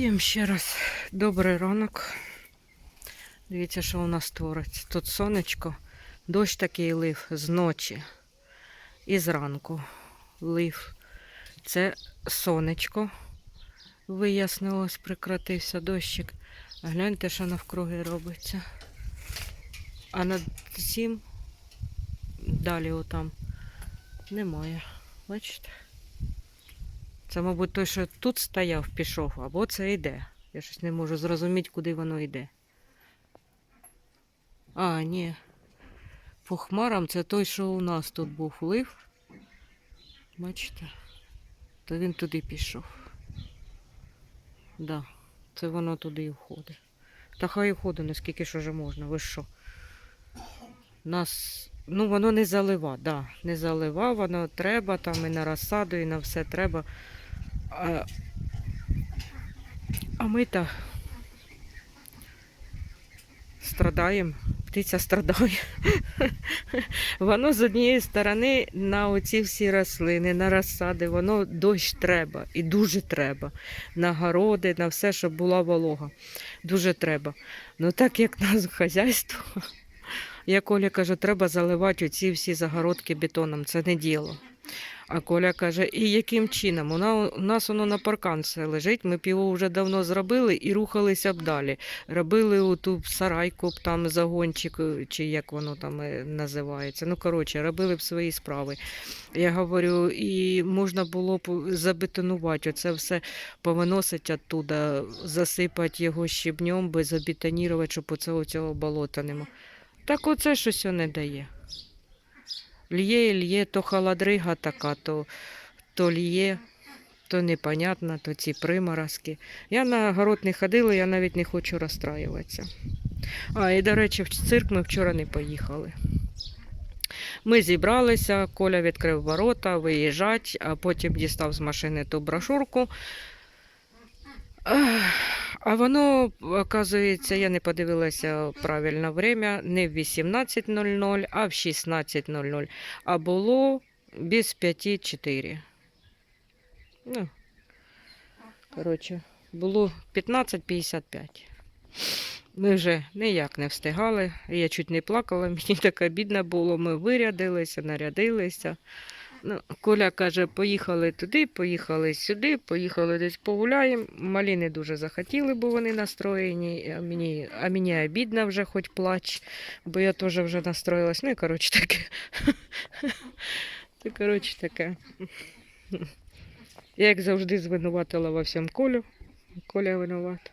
Всім ще раз добрий ранок. Дивіться, що у нас твориться. Тут сонечко, дощ такий лив з ночі і зранку лив. Це сонечко вияснилось, прекратився дощик. Гляньте, що навкруги робиться. А над цим далі отам немає. Бачите? Це, мабуть, той, що тут стояв, пішов, або це йде. Я щось не можу зрозуміти, куди воно йде. А, ні. По хмарам це той, що у нас тут був лив. Бачите? То він туди пішов. Да, це воно туди і входить. Та хай і входить, наскільки ж вже можна. Ви що? Нас. Ну, воно не залива, да. Не залива, воно треба, там і на розсаду, і на все треба. А, а ми то страдаємо, птиця страдає. Воно з однієї сторони на оці всі рослини, на розсади, воно дощ треба і дуже треба. На городи, на все, щоб була волога. Дуже треба. Ну так як нас хазяйство, я Коля каже, треба заливати оці всі загородки бетоном. Це не діло. А Коля каже, і яким чином? У нас воно на паркан все лежить. Ми його вже давно зробили і рухалися б далі. Робили оту сарайку, б там загончик, е, чи як воно там е, називається. Ну, коротше, робили б свої справи. Я говорю, і можна було б забетонувати, оце все повиносити оттуда, засипати його щебнем, безобетонірувати, щоб оцього цього болота нема. Так оце щось не дає. Лє, лє, то холодрига така, то, то лє, то непонятно, то ці приморозки. Я на город не ходила, я навіть не хочу розстраюватися. А, і, до речі, в цирк ми вчора не поїхали. Ми зібралися, Коля відкрив ворота, виїжджать, а потім дістав з машини ту брошурку. А воно, оказується, я не подивилася правильно время, не в 18.00, а в 16.00. А було без 5.4. Ну, коротше, було 15.55. Ми вже ніяк не встигали. Я чуть не плакала, мені така бідна було. Ми вирядилися, нарядилися. Ну, Коля каже, поїхали туди, поїхали сюди, поїхали десь погуляємо. Малі не дуже захотіли, бо вони настроєні. А мені, а мені обідно вже хоч плач, бо я теж вже настроїлась. Ну і коротше таке. Це коротше таке. Я, як завжди, звинуватила во всьому Колю. Коля винуват.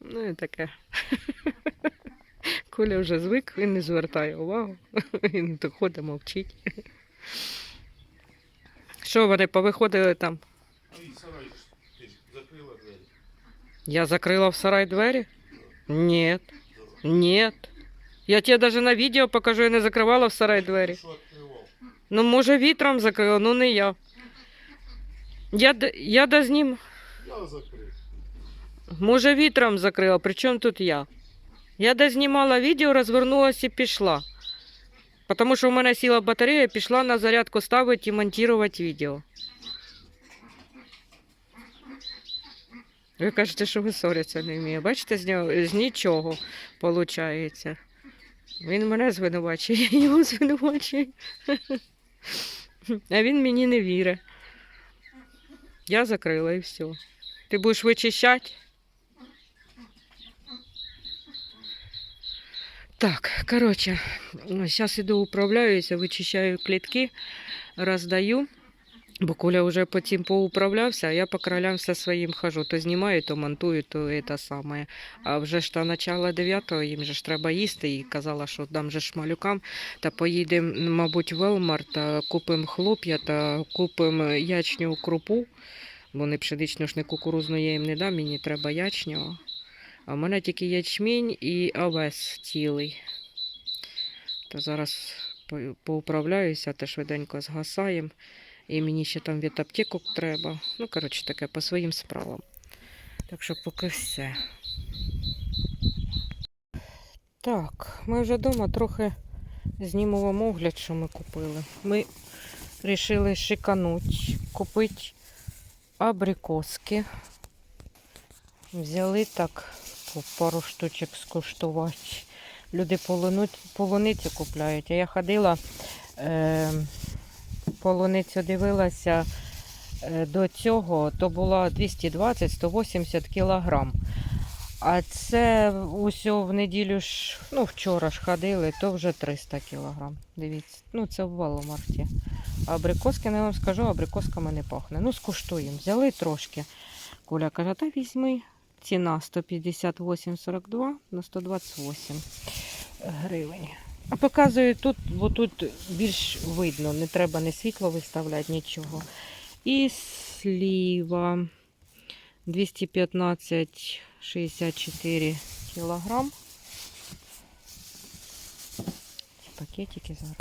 Ну і таке. Коля вже звик, він не звертає увагу. Він то ходить, мовчить. Що вони повиходили там? Я закрила в сарай двері? Нет. Нет. Я тебе даже на відео покажу, я не закривала в сарай двері. Ну, може, вітром закрила, ну не я. Я, я дознім. Я закрив. Може, вітром закрила, при чому тут я? Я дознімала відео, розвернулася і пішла. Тому що в мене сіла батарея, пішла на зарядку ставити і монтувати відео. Ви кажете, що ви ссоритися не вміє. Бачите, з нього з нічого виходить. Він мене звинувачує, я його звинувачую. А він мені не вірить. Я закрила і все. Ти будеш вичищати? Так, коротше, зараз іду управляюся, вичищаю клітки, роздаю. Бо Коля вже потім поуправлявся, а я по кролям все своїм хожу. То знімаю, то монтую, то це саме. А вже ж та начало 9 їм же ж треба їсти. І казала, що дам же ж. Та поїдемо, мабуть, в Велмар та купимо хлоп'я та купимо ячню крупу. Бо не пшеничну ж не кукурузну я їм не дам, мені треба ячнього. А в мене тільки ячмінь і овес цілий. То зараз поуправляюся, те швиденько згасаємо. І мені ще там від аптеку треба. Ну, коротше, таке по своїм справам. Так що поки все. Так, ми вже вдома трохи знімемо вам огляд, що ми купили. Ми вирішили шикануть, купити абрикоски. Взяли так пару штучок скуштувати. Люди полуницю, купляють. А я ходила, е, полуницю дивилася е, до цього, то було 220-180 кілограм. А це усьо в неділю ж, ну вчора ж ходили, то вже 300 кілограм. Дивіться, ну це в Валомарті. А абрикоски, не вам скажу, абрикосками не пахне. Ну, скуштуємо. Взяли трошки. Коля каже, та візьми. Ціна 158,42 на 128 гривень. А показую тут, бо тут більш видно, не треба ні світло виставляти, нічого. І сліва 215,64 кілограм. Пакетики зараз.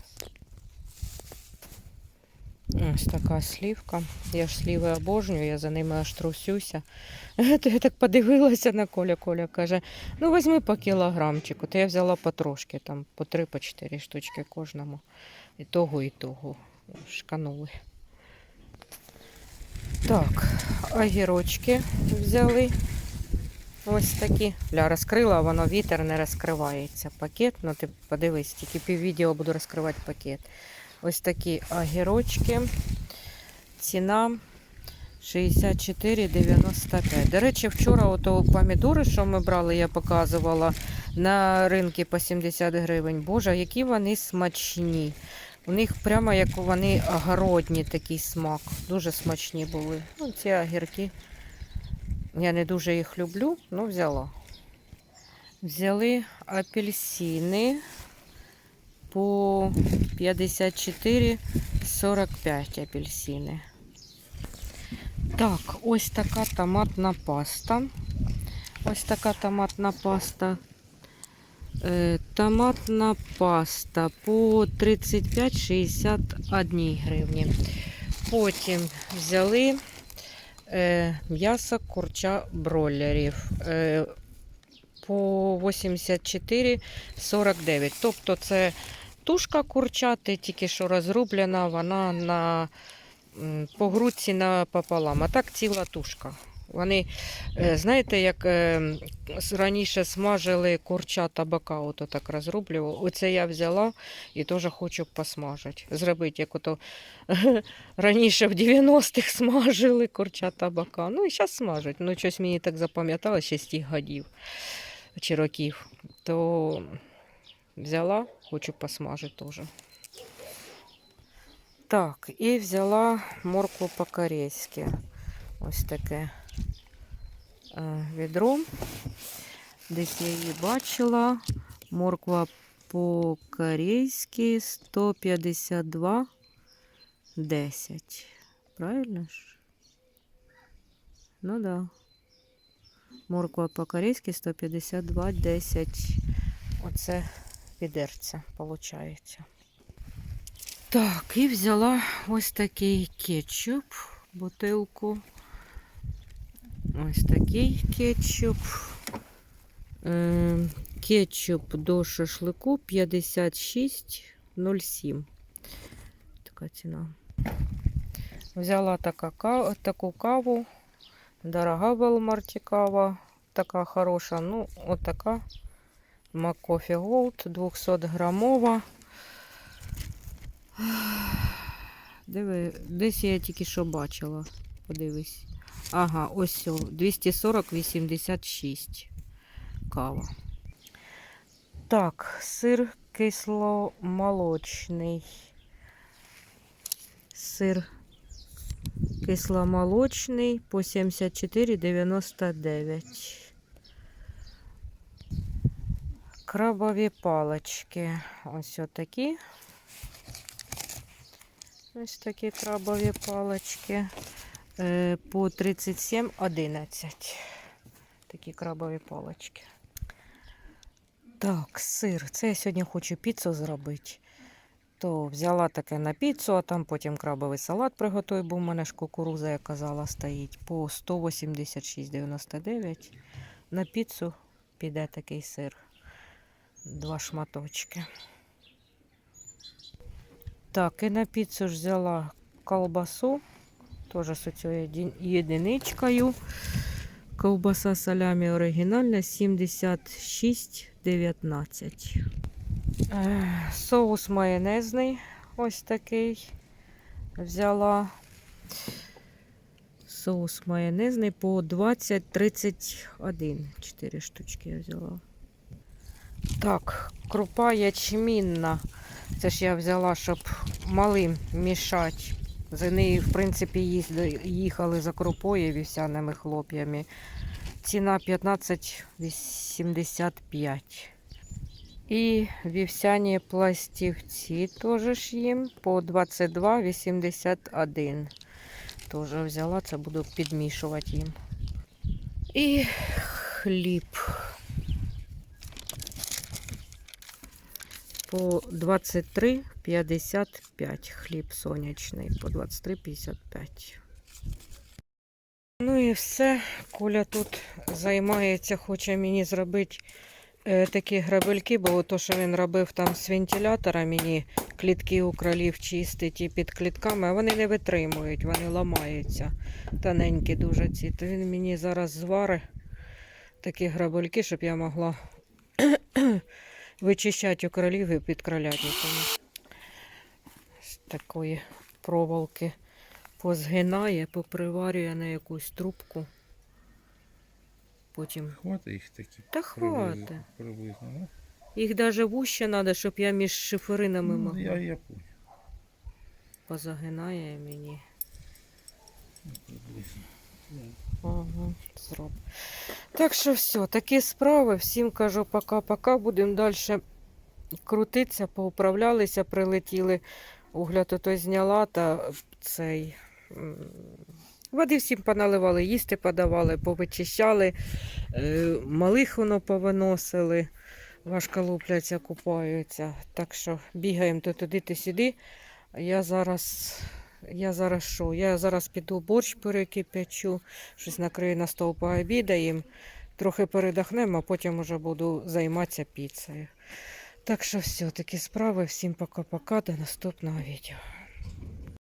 Ось така слівка. Я ж сліви обожнюю, я за ними аж трусюся. Я так подивилася на Коля. Коля каже, ну візьми по кілограмчику. То я взяла потрошки, там по три, по чотири штучки кожному. І того, і того. Шканули. Так, огірочки взяли. Ось такі. Ля розкрила, воно вітер не розкривається. Пакет, ну ти подивись, тільки піввідео буду розкривати пакет. Ось такі огірочки. Ціна 64,95. До речі, вчора ото помідори, що ми брали, я показувала на ринку по 70 гривень. Боже, які вони смачні. У них прямо як вони огородні такий смак. Дуже смачні були. Ну, ці огірки. Я не дуже їх люблю, ну взяла. Взяли апельсини по 54,45 апельсини. Так, ось така томатна паста. Ось така томатна паста. Е, томатна паста по 35,61 гривні. Потім взяли е, м'ясо курча бройлерів е, по 84,49. Тобто це тушка курчати, тільки що розрублена, вона на по грудці напополам. А так ціла тушка. Вони, е, знаєте, як е, раніше смажили курчата бока, ото так розрублювали. Оце я взяла і теж хочу посмажити. Зробити, як ото раніше в 90-х смажили курчата бока. Ну і зараз смажать. Ну, щось мені так запам'ятало ще з тих годів чи років. То взяла, хочу посмажити теж. Так, і взяла моркву по-корейськи. Ось таке е, відро. Десь я її бачила. Морква по-корейськи 152 10. Правильно ж? Ну да. Морква по-корейськи 152 10. Оце відерця, виходить. Так, і взяла ось такий кетчуп, бутилку. Ось такий кетчуп. Е, кетчуп до шашлику 56,07. Така ціна. Взяла така, ка- таку каву. Дорога Велмарті кава. Така хороша. Ну, отака. Макофі Голд 200 грамова. Диви, десь я тільки що бачила. Подивись. Ага, ось о, 240,86 кава. Так, сир кисломолочний. Сир кисломолочний по 74,99. Крабові палочки. Ось отакі. Ось такі крабові палочки. Е, По 37,11. Такі крабові палочки. Так, сир. Це я сьогодні хочу піцу зробити. То взяла таке на піцу, а там потім крабовий салат приготую, бо в мене ж кукуруза, я казала, стоїть по 186,99. На піцу піде такий сир. Два шматочки. Так, і на піцу ж взяла колбасу Теж з цією єди- єдиничкою. Ковбаса салямі оригінальна 76,19. Е, Соус майонезний ось такий. Взяла соус майонезний по 20,31. 4 штучки я взяла. Так, крупа ячмінна. Це ж я взяла, щоб малим мішати. За нею, в принципі, їхали за крупою вівсяними хлоп'ями. Ціна 15,85. І вівсяні пластівці теж ж їм по 22,81. Теж взяла, це буду підмішувати їм. І хліб. По 23,55 хліб сонячний, по 23,55. Ну і все. Коля тут займається, хоче мені зробити е, такі грабельки, бо то, що він робив там з вентилятора, мені клітки у кролів чистить і під клітками, а вони не витримують, вони ламаються. Тоненькі дуже ці. То він мені зараз зварить такі грабельки, щоб я могла вичищати у кролів і під кролятниками. З такої проволоки позгинає, поприварює на якусь трубку. Потім. Хватить їх такі. Та приблизно- Приблизно, ну. Їх навіть вуще треба, щоб я між шиферинами ну могла. я, я понял. Позагинає мені. Приблизно. Зроб. Так що все, такі справи. Всім кажу пока-пока. Будемо далі крутитися, поуправлялися, прилетіли. Угляд ото зняла та цей. Води всім поналивали, їсти подавали, повичищали, е, малих воно повиносили, важко лупляться, купаються. Так що бігаємо то туди, то сюди. Я зараз, я зараз що? Я зараз піду борщ перекипячу, щось накрию на стол пообідаємо, трохи передохнемо, а потім уже буду займатися піцею. Так що все, такі справи. Всім пока-пока, до наступного відео.